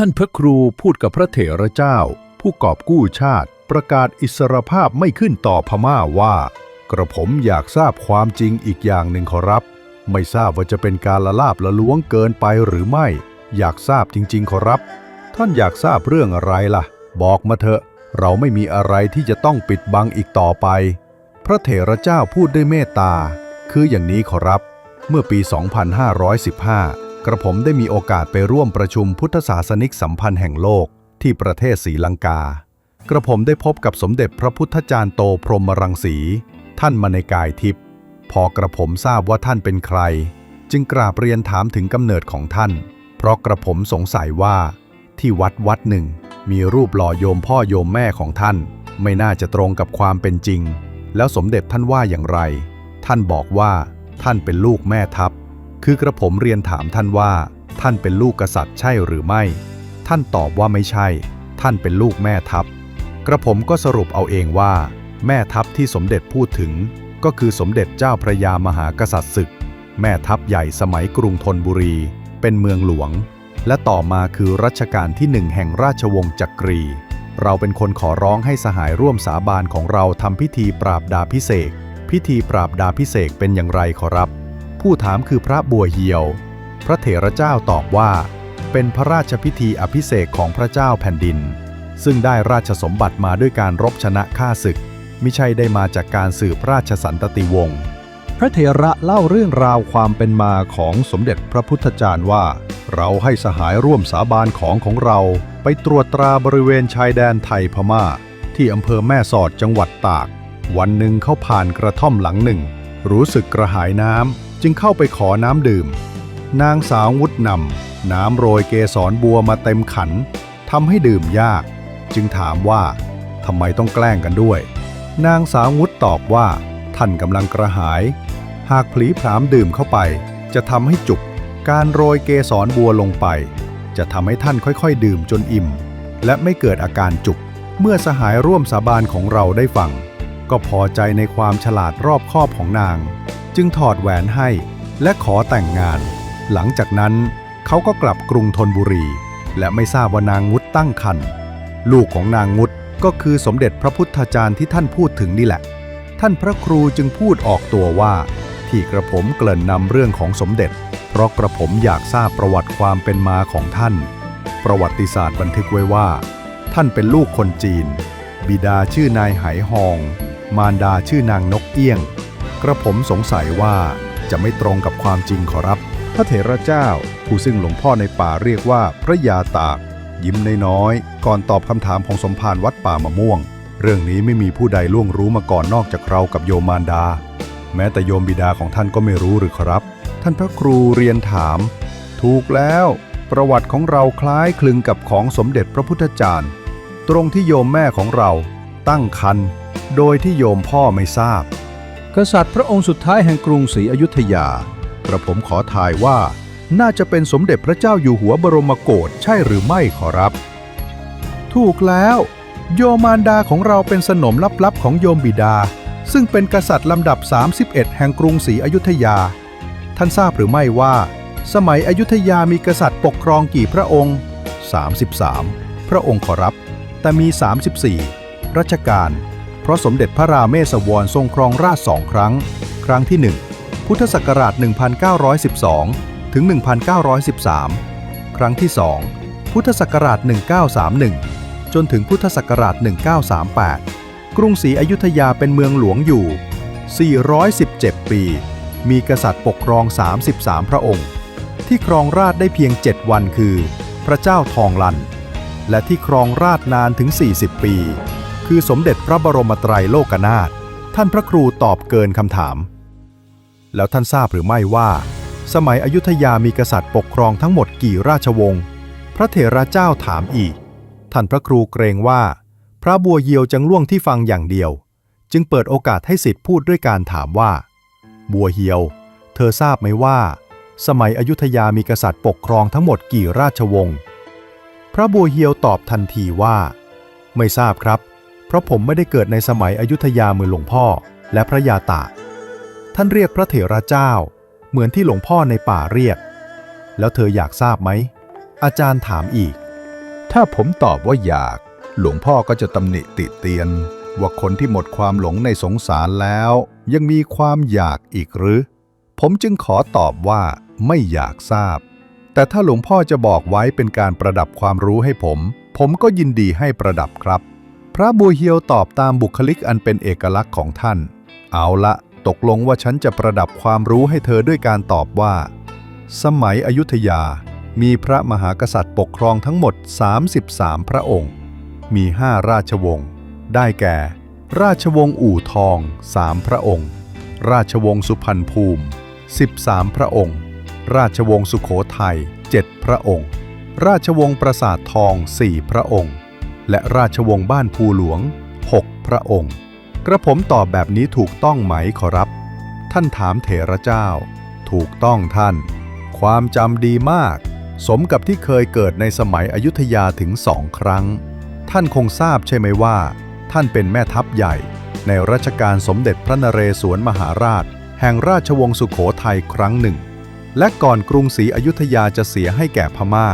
ท่านพระครูพูดกับพระเถระเจ้า ผู้กอบกู้ชาติ ประกาศอิสรภาพไม่ขึ้นต่อพม่าว่า กระผมอยากทราบความจริงอีกอย่างหนึ่งขอรับ ไม่ทราบว่าจะเป็นการละลาบละล้วงเกินไปหรือไม่ อยากทราบจริง ๆ ขอรับ ท่านอยากทราบเรื่องอะไรล่ะ บอกมาเถอะ เราไม่มีอะไรที่จะต้องปิดบังอีกต่อไป พระเถระเจ้าพูดด้วยเมตตา คืออย่างนี้ขอรับ เมื่อปี 2515 กระผมได้มีโอกาสไปร่วมประชุมพุทธศาสนิกสัมพันธ์แห่งโลกที่ประเทศศรีลังกา กระผมได้พบกับสมเด็จพระพุทธจารย์โตพรหมรังสี ท่านมาในกายทิพย์พอกระผมทราบว่าท่านเป็นใคร จึงกราบเรียนถามถึงกำเนิดของท่าน เพราะกระผมสงสัยว่า ที่วัดวัดหนึ่ง มีรูปหล่อโยมพ่อโยมแม่ของท่าน ไม่น่าจะตรงกับความเป็นจริง แล้วสมเด็จท่านว่าอย่างไร ท่านบอกว่า ท่านเป็นลูกแม่ทัพ คือกระผมเรียนถามท่านว่า ท่านเป็นลูกกษัตริย์ใช่หรือไม่ ท่านตอบว่าไม่ใช่ ท่านเป็นลูกแม่ทัพ กระผมก็สรุปเอาเองว่า แม่ทัพที่สมเด็จพูดถึง ก็คือสมเด็จเจ้าพระยามหากษัตริย์ศึก แม่ทัพใหญ่สมัยกรุงธนบุรี เป็นเมืองหลวง และต่อมาคือรัชกาลที่หนึ่งแห่งราชวงศ์จักรี เราเป็นคนขอร้องให้สหายร่วมสาบานของเราทำพิธีปราบดาพิเศษพิธีปราบดาพิเศษเป็นอย่างไรขอรับ ผู้ถามคือพระบัวเหียว พระเถระเจ้าตอบว่า เป็นพระราชพิธีอภิเษกของพระเจ้าแผ่นดิน ซึ่งได้ราชสมบัติมาด้วยการรบชนะข้าศึก มิใช่ได้มาจากการสืบราชสันตติวงศ์พระเถระเล่าเรื่องราวความเป็นมาของสมเด็จพระพุทธจารย์ว่า เราให้สหายร่วมสาบานของของเราไปตรวจตราบริเวณชายแดนไทยพม่า ที่อำเภอแม่สอดจังหวัดตาก วันหนึ่งเขาผ่านกระท่อมหลังหนึ่ง รู้สึกกระหายน้ำ จึงเข้าไปขอน้ำดื่ม นางสาววุฒนำน้ำโรยเกสรบัวมาเต็มขันทำให้ดื่มยาก จึงถามว่าทำไมต้องแกล้งกันด้วย นางสาววุฒตอบว่า ท่านกำลังกระหาย หากผลีผลามดื่มเข้าไป จะทำให้จุก การโรยเกสรบัวลงไป จะทำให้ท่านค่อยๆ ดื่มจนอิ่ม และไม่เกิดอาการจุก เมื่อสหายร่วมสาบานของเราได้ฟัง ก็พอใจในความฉลาดรอบคอบของนาง จึงถอดแหวนให้และขอแต่งงาน หลังจากนั้นเขาก็กลับกรุงธนบุรี และไม่ทราบว่านางงุดตั้งครรภ์ลูกของนางงุดก็คือสมเด็จพระพุทธจารย์ที่ท่านพูดถึงนี่แหละ ท่านพระครูจึงพูดออกตัวว่า ที่กระผมเกริ่นนำเรื่องของสมเด็จ เพราะกระผมอยากทราบประวัติความเป็นมาของท่าน ประวัติศาสตร์บันทึกไว้ว่า ท่านเป็นลูกคนจีน บิดาชื่อนายไหหอง มารดาชื่อนางนกเอี้ยง กระผมสงสัยว่าจะไม่ตรงกับความจริงขอรับ พระเถระเจ้า ผู้ซึ่งหลวงพ่อในป่าเรียกว่าพระยาตาก ยิ้มน้อยๆก่อนตอบคำถามของสมภารวัดป่ามะม่วง เรื่องนี้ไม่มีผู้ใดล่วงรู้มาก่อนนอกจากเรากับโยมมารดา แม้แต่โยมบิดาของท่านก็ไม่รู้หรือครับ ท่านพระครูเรียนถาม ถูกแล้ว ประวัติของเราคล้ายคลึงกับของสมเด็จพระพุทธจารย์ ตรงที่โยมแม่ของเรา ตั้งครรภ์โดยที่โยมพ่อไม่ทราบ กษัตริย์พระองค์สุดท้ายแห่งกรุงศรีอยุธยา กระผมขอทายว่าน่าจะเป็นสมเด็จพระเจ้าอยู่หัวบรมโกศใช่หรือไม่ขอรับ ถูกแล้ว โยมารดาของเราเป็นสนมลับๆของโยมบิดา ซึ่งเป็นกษัตริย์ลำดับ 31 แห่งกรุงศรีอยุธยา ท่านทราบหรือไม่ว่า สมัยอยุธยามีกษัตริย์ปกครองกี่พระองค์ 33 พระองค์ขอรับ แต่มี 34 รัชกาล ราะสมเด็จพระราเมศวรทรงครองราชสองครั้ง ครั้งที่ 1 พุทธศักราช 1912 ถึง 1913 ครั้งที่ 2 พุทธศักราช 1931 จนถึงพุทธศักราช 1938 กรุงศรีอยุธยาเป็นเมืองหลวงอยู่ 417 ปี มีกษัตริย์ปกครอง 33 พระองค์ ที่ครองราชได้เพียง 7 วันคือ พระเจ้าทองลัน และที่ครองราชนานถึง 40 ปี คือสมเด็จพระบรมไตรโลกนาถท่านพระครูตอบเกินคำถาม แล้วท่านทราบหรือไม่ว่า สมัยอยุธยามีกษัตริย์ปกครองทั้งหมดกี่ราชวงศ์พระเถระเจ้าถามอีก ท่านพระครูเกรงว่า พระบัวเยียวจังล่วงที่ฟังอย่างเดียว จึงเปิดโอกาสให้สิทธิ์พูดด้วยการถามว่า บัวเหียว เธอทราบไหมว่า สมัยอยุธยามีกษัตริย์ปกครองทั้งหมดกี่ราชวงศ์พระบัวเหียวตอบทันทีว่า ไม่ทราบครับ เพราะผมไม่ได้เกิดในสมัยอยุธยาเมืองหลวงพ่อและพระยาตา ท่านเรียกพระเถระเจ้า เหมือนที่หลวงพ่อในป่าเรียก แล้วเธออยากทราบไหม อาจารย์ถามอีก ถ้าผมตอบว่าอยาก หลวงพ่อก็จะตำหนิติเตียน ว่าคนที่หมดความหลงในสงสารแล้ว ยังมีความอยากอีกหรือ ผมจึงขอตอบว่าไม่อยากทราบ แต่ถ้าหลวงพ่อจะบอกไว้เป็นการประดับความรู้ให้ผม ผมก็ยินดีให้ประดับครับ ระบัวเฮียวตอบตามบุคลิกอันเป็นเอกลักษณ์ของท่าน เอาละตกลงว่าฉันจะประดับความรู้ให้เธอด้วยการตอบว่า สมัยอยุธยา มีพระมหากษัตริย์ปกครองทั้งหมด 33 พระองค์ มีห้าราชวงศ์ ได้แก่ ราชวงศ์อู่ทอง3พระองค์ ราชวงศ์สุพรรณภูมิ 13 พระองค์ ราชวงศ์สุขโขทัย7พระองค์ ราชวงศ์ปราสาททอง4พระองค์ และราชวงศ์บ้านภูหลวง 6 พระองค์ กระผมตอบแบบนี้ถูกต้องไหมขอรับ ท่านถามเถระเจ้า ถูกต้องท่าน ความจำดีมาก สมกับที่เคยเกิดในสมัยอยุธยาถึงสองครั้ง ท่านคงทราบใช่ไหมว่า ท่านเป็นแม่ทัพใหญ่ ในรัชกาลสมเด็จพระนเรศวรมหาราช แห่งราชวงศ์สุขโขทัยครั้งหนึ่ง และก่อนกรุงศรีอยุธยาจะเสียให้แก่พม่า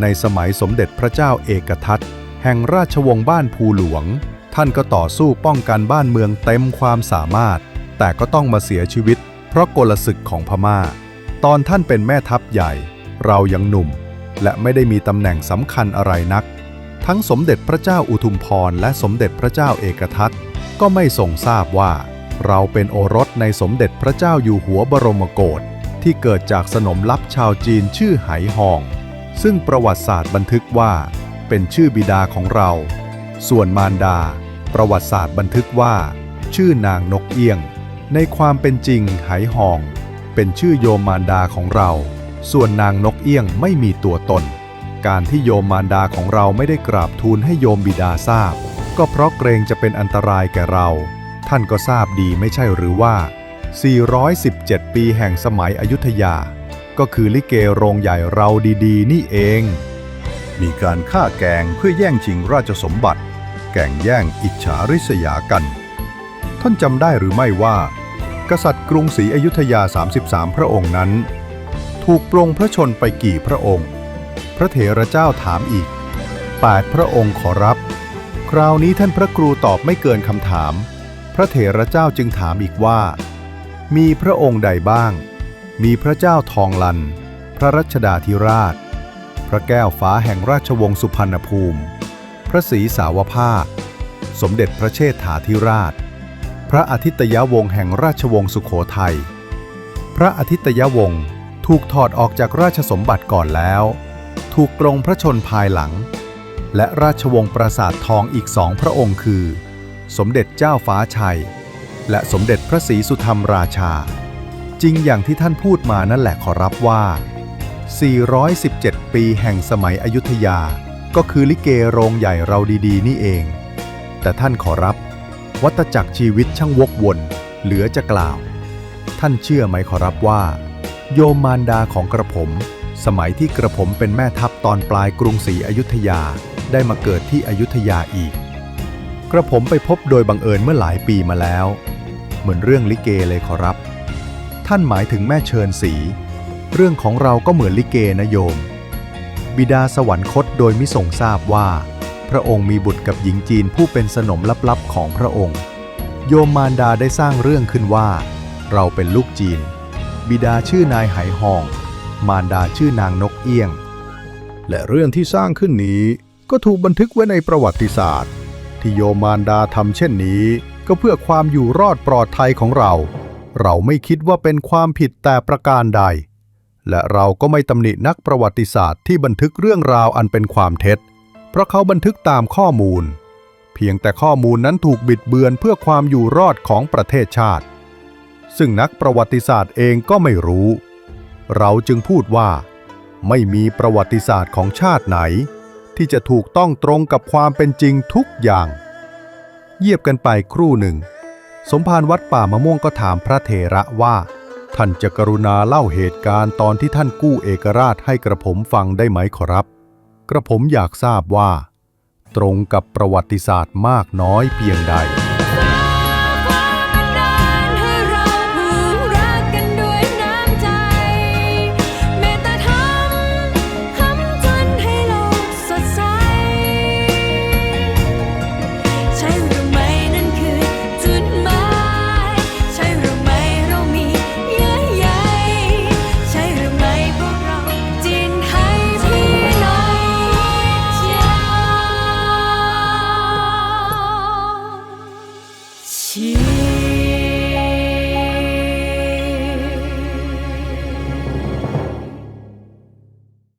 ในสมัยสมเด็จพระเจ้าเอกทัต แห่งราชวงศ์บ้านภูหลวง ท่านก็ต่อสู้ป้องกันบ้านเมืองเต็มความสามารถ แต่ก็ต้องมาเสียชีวิต เพราะกลศึกของพม่า ตอนท่านเป็นแม่ทัพใหญ่ เรายังหนุ่ม และไม่ได้มีตำแหน่งสำคัญอะไรนัก ทั้งสมเด็จพระเจ้าอุทุมพรและสมเด็จพระเจ้าเอกทัตก็ไม่ทรงทราบว่า เราเป็นโอรสในสมเด็จพระเจ้าอยู่หัวบรมโกศที่เกิดจากสนมลับชาวจีนชื่อไหหอง ซึ่งประวัติศาสตร์บันทึกว่า เป็นชื่อบิดาของเรา ส่วนมารดา ประวัติศาสตร์บันทึกว่า ชื่อนางนกเอี้ยง ในความเป็นจริงไหหอง เป็นชื่อโยมมารดาของเรา ส่วนนางนกเอี้ยงไม่มีตัวตน การที่โยมมารดาของเราไม่ได้กราบทูลให้โยมบิดาทราบ ก็เพราะเกรงจะเป็นอันตรายแก่เรา ท่านก็ทราบดีไม่ใช่หรือว่า 417 ปีแห่งสมัยอยุธยา ก็คือลิเกโรงใหญ่เราดีๆ นี่เอง มีการฆ่าแกงเพื่อแย่งชิงราชสมบัติ แก่งแย่งอิจฉาริษยากัน ท่านจำได้หรือไม่ว่า กษัตริย์กรุงศรีอยุธยา 33 พระองค์นั้น ถูกปรงพระชนไปกี่พระองค์ พระเถระเจ้าถามอีก 8 พระองค์ขอรับ คราวนี้ท่านพระครูตอบไม่เกินคำถาม พระเถระเจ้าจึงถามอีกว่า มีพระองค์ใดบ้าง มีพระเจ้าทองลัน พระรัชดาธิราช ระแก้วฟ้าแห่งราชวงศ์สุพรรณภูมิ พระศรีสาวภาค สมเด็จพระเชษฐาธิราช พระอาทิตยวงศ์แห่งราชวงศ์สุขโขทัย พระอาทิตยวงศ์ถูกถอดออกจากราชสมบัติก่อนแล้ว ถูกปรงพระชนภายหลัง และราชวงศ์ปราสาททองอีกสองพระองค์คือ สมเด็จเจ้าฟ้าชัย และสมเด็จพระศรีสุธรรมราชา จริงอย่างที่ท่านพูดมานั่นแหละขอรับว่า 417 ปีแห่งสมัยอยุธยา ก็คือลิเกโรงใหญ่เราดีๆ นี่เอง แต่ท่านขอรับ วัตจักรชีวิตช่างวกวน เหลือจะกล่าว ท่านเชื่อไหมขอรับว่า โยมมารดาของกระผม สมัยที่กระผมเป็นแม่ทัพตอนปลายกรุงศรีอยุธยาได้มาเกิดที่อยุธยาอีก กระผมไปพบโดยบังเอิญเมื่อหลายปีมาแล้ว เหมือนเรื่องลิเกเลยขอรับ ท่านหมายถึงแม่เชิญสี เรื่องของเราก็เหมือนลิเกนะโยม บิดาสวรรคตโดยมิทรงทราบว่า พระองค์มีบุตรกับหญิงจีนผู้เป็นสนมลับๆของพระองค์ โยมมารดาได้สร้างเรื่องขึ้นว่า เราเป็นลูกจีน บิดาชื่อนายไหหอง มารดาชื่อนางนกเอี้ยง และเรื่องที่สร้างขึ้นนี้ก็ถูกบันทึกไว้ในประวัติศาสตร์ ที่โยมมารดาทำเช่นนี้ก็เพื่อความอยู่รอดปลอดภัยของเรา เราไม่คิดว่าเป็นความผิดแต่ประการใด และเราก็ไม่ตำหนินักประวัติศาสตร์ที่บันทึกเรื่องราวอันเป็นความเท็จ เพราะเขาบันทึกตามข้อมูล เพียงแต่ข้อมูลนั้นถูกบิดเบือนเพื่อความอยู่รอดของประเทศชาติ ซึ่งนักประวัติศาสตร์เองก็ไม่รู้ เราจึงพูดว่า ไม่มีประวัติศาสตร์ของชาติไหน ที่จะถูกต้องตรงกับความเป็นจริงทุกอย่าง เยียบกันไปครู่หนึ่ง สมภารวัดป่ามะม่วงก็ถามพระเถระว่า ท่านจะกรุณาเล่าเหตุการณ์ตอนที่ท่านกู้เอกราชให้กระผมฟังได้ไหมขอรับ กระผมอยากทราบว่า ตรงกับประวัติศาสตร์มากน้อยเพียงใด